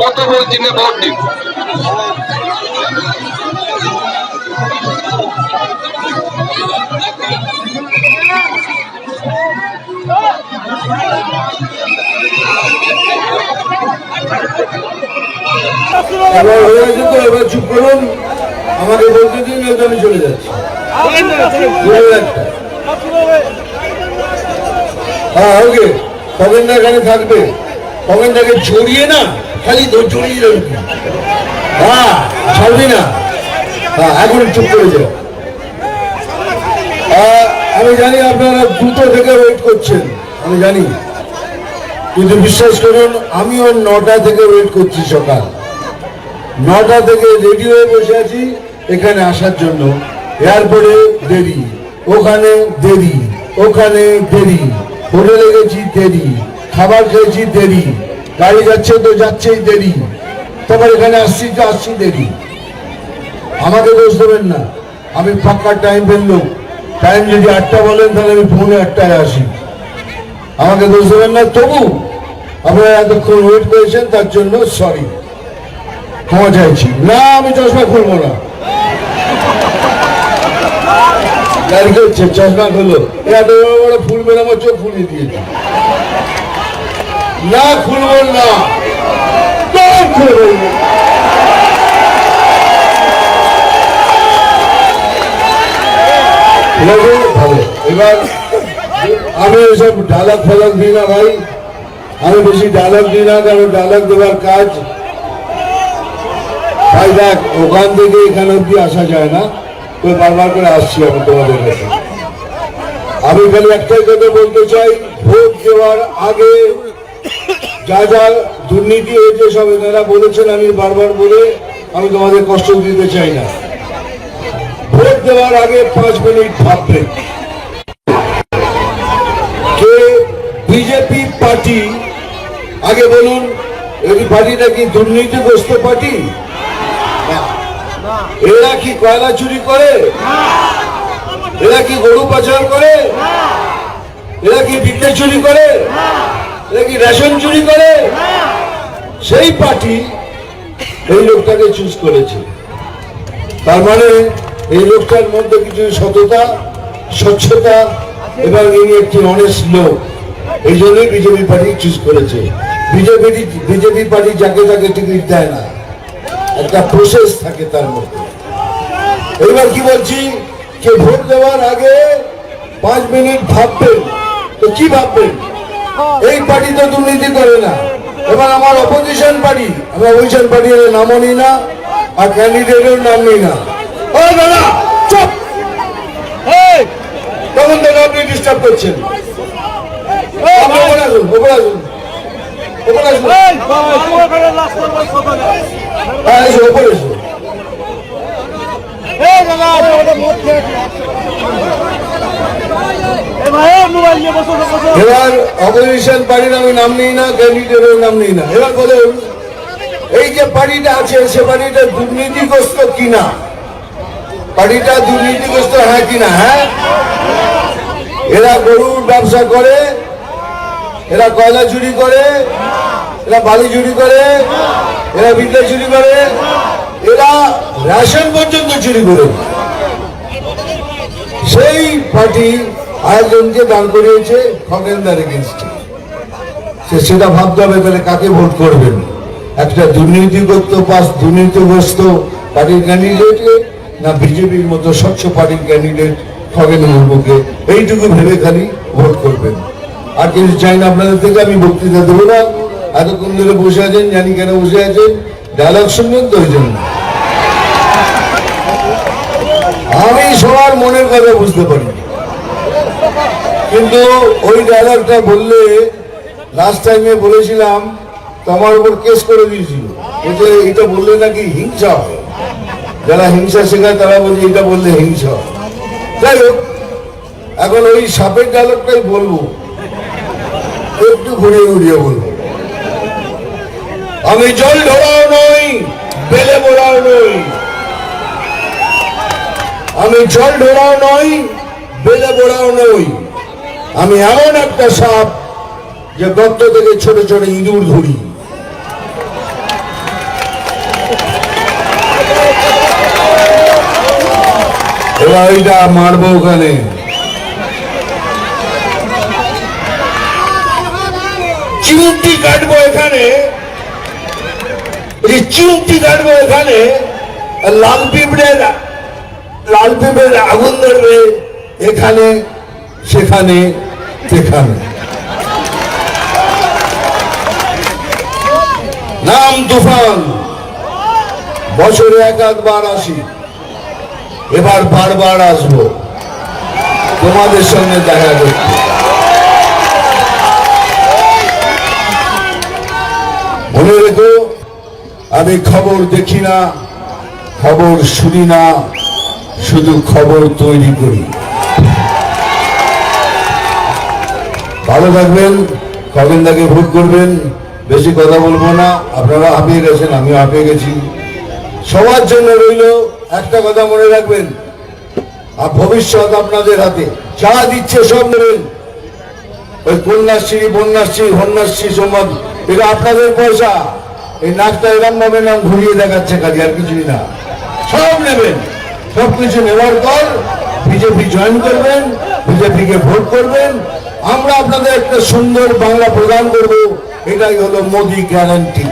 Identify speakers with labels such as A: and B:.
A: কত ভোট চিহ্নে ভোট দিন?
B: এবার চুপ করুন। আমাকে বলতে দিন আমি চলে যাচ্ছি। হ্যাঁ ওকে। খগেনদা এখানে থাকবে। খগেনদাকে জড়িয়ে না খালি রাখবি হ্যাঁ ছাড়বি না। হ্যাঁ এখন চুপ করে যাও আমি জানি আপনারা দুটো থেকে ওয়েট করছেন। আমি জানি। কিন্তু বিশ্বাস করুন, আমিও নটা থেকে ওয়েট করছি সকাল। নটা থেকে রেডি হয়ে বসে আছি, এখানে আসার জন্য। এয়ারপোর্টে দেরি, ওখানে দেরি ওখানে দেরি। হোটেলে গেছি দেরি, খাবার খেয়েছি দেরি। গাড়ি যাচ্ছে তো যাচ্ছেই দেরি। তারপর এখানে আসছি তো আসছি দেরি। আমাকে দোষ দেবেন না। আমি ফাঁকা টাইম ফেলল টাইম যদি আটটা বলেন, তাহলে আমি পৌনে আটটায় আসি। আমাকে দোষ দেবেন না। তবু আপনারা এতক্ষণ ওয়েট করেছেন, তার জন্য সরি ক্ষমা চাইছি। না, আমি চশমা খুলবো না। চশমা খুললো এত বড় বড় ফুল বের আমার চোখ ফুলিয়ে দিয়েছে। না। খুলবো? না এবার আমি এসব ডালাক ফালাক দিই না ভাই। আমি বেশি ডায়লগ দিই না, কারণ ডায়লগ দেওয়ার কাজ ভাই দেখ, ওখান থেকে এখানে অব্দি আসা যায় না। তো বারবার করে আসছি আমি তোমাদের কাছে। আমি খালি একটাই কথা বলতে চাই, ভোট দেওয়ার আগে যা যা দুর্নীতি হয়েছে সব এনারা বলেছেন, আমি বারবার বলে আমি তোমাদের কষ্ট দিতে চাই না। ভোট দেওয়ার আগে পাঁচ মিনিট ভাববেন কে বিজেপি পার্টি? আগে বলুন, এই পার্টিটা কি দুর্নীতিগ্রস্ত পার্টি? এরা কি কয়লা চুরি করে? এরা কি গরু পাচার করে? এরা কি বিদ্যে চুরি করে? কি রেশন চুরি করে? সেই পার্টি এই লোকটাকে চুজ করেছে। তার মানে এই লোকটার মধ্যে কিছু সততা, স্বচ্ছতা এবং ইনি একটি অনেস্ট লোক। এই জন্যই বিজেপি পার্টি চুজ করেছে। বিজেপি বিজেপি পার্টি যাকে তাকে টিকিট দেয় না, একটা প্রসেস থাকে তার মধ্যে। এবার কি বলছি? যে ভোট দেওয়ার আগে পাঁচ মিনিট ভাববেন। তো কি ভাববেন? এই পার্টি তো দুর্নীতি করে না। এবার আমার অপোজিশন পার্টি আমি অপোজিশন পার্টির নামও নিই না আর ক্যান্ডিডেটের নাম নিই না। ও দাদা চুপ! তখন আপনি ডিস্টার্ব করছেন। ওপরে আসুন ওপরে আসুন। ওপরে আসুন। হ্যাঁ এসো ওপরে এসো। এবার অপোজিশন পার্টির আমি নাম নিই না ক্যান্ডিডেটের নাম নিই না। এবার বলুন, এই যে পার্টিটা আছে, সে পার্টিটা দুর্নীতিগ্রস্ত কিনা? পার্টিটা দুর্নীতিগ্রস্ত হ্যাঁ কিনা? হ্যাঁ? এরা গরুর ব্যবসা করে, এরা কয়লা চুরি করে, এরা বালি চুরি করে, এরা বিদ্যা চুরি করে, এরা রেশন পর্যন্ত চুরি করে। সেই পার্টি আয়োজনকে দান করিয়েছে খগেনদার এগেনস্টে সে সেটা ভাবতে হবে তাহলে কাকে ভোট করবেন? একটা দুর্নীতিগ্রস্ত পাস, দুর্নীতিগ্রস্ত পার্টির ক্যান্ডিডেটকে না বিজেপির মতো স্বচ্ছ পার্টির ক্যান্ডিডেট খগেন মুর্মুকে? এইটুকু ভেবে খালি ভোট করবেন। আর কিছু চাই না আপনাদের থেকে, আমি বক্তৃতা দেবো না। এতক্ষণ ধরে বসে আছেন, জানি কেন বসে আছেন। ডায়লগ শুনবেন তো ওই জন্য। আমি সবার মনের কথা বুঝতে পারি। কিন্তু ওই ডায়লগটা বললে লাস্ট টাইমে বলেছিলাম তো আমার উপর কেস করে দিয়েছিল। বলছে এটা বললে নাকি হিংসা হয়। যারা হিংসা শেখায় তারা বলছে এটা বললে হিংসা হয়। যাই হোক, এখন ওই সাপের ডায়লগটাই বলব। একটু ঘুরিয়ে ঘুরিয়ে বলব। আমি জল ঢোড়াও নই, বেলে বোড়াও নই। আমি জল ঢোড়াও নই, বেলে বোড়াও নই। আমি এমন একটা সাপ যে গর্ত থেকে ছোট ছোট ইঁদুর ধরি। এবার মারবো ওখানে। চিমটি কাটবো এখানে। এই চিমটি কাটবো এখানে, লাল পিঁপড়ের লাল পিঁপড়ের আগুন ধরবে এখানে। সেখানে সেখানে নাম তুফান, বছরে এক একবার আসি। এবার বারবার আসব। তোমাদের সঙ্গে দেখা করতে। মনে রেখো, আমি খবর দেখি না, খবর শুনি না, শুধু খবর তৈরি করি। ভালো থাকবেন খগেনদাকে ভোট করবেন, বেশি কথা বলব না, আপনারা হাঁপিয়ে গেছেন, আমিও হাঁপিয়ে গেছি। সবার জন্য রইল একটা কথা মনে রাখবেন, আর ভবিষ্যৎ আপনাদের হাতে, যা দিচ্ছে সব নেবেন। ওই কন্যাশ্রী, বন্যাশ্রী কন্যাশ্রী সম্মান এটা আপনাদের পয়সা। এই নাচটা এরম ভাবে নাম ঘুরিয়ে দেখাচ্ছে কাজে আর কিছুই না। সব নেবেন সব কিছু নেওয়ার পর, বিজেপি জয়েন করবেন, বিজেপিকে ভোট করবেন আমরা আপনাদের একটা সুন্দর বাংলা প্রদান করব। এটাই হলো মোদি গ্যারান্টি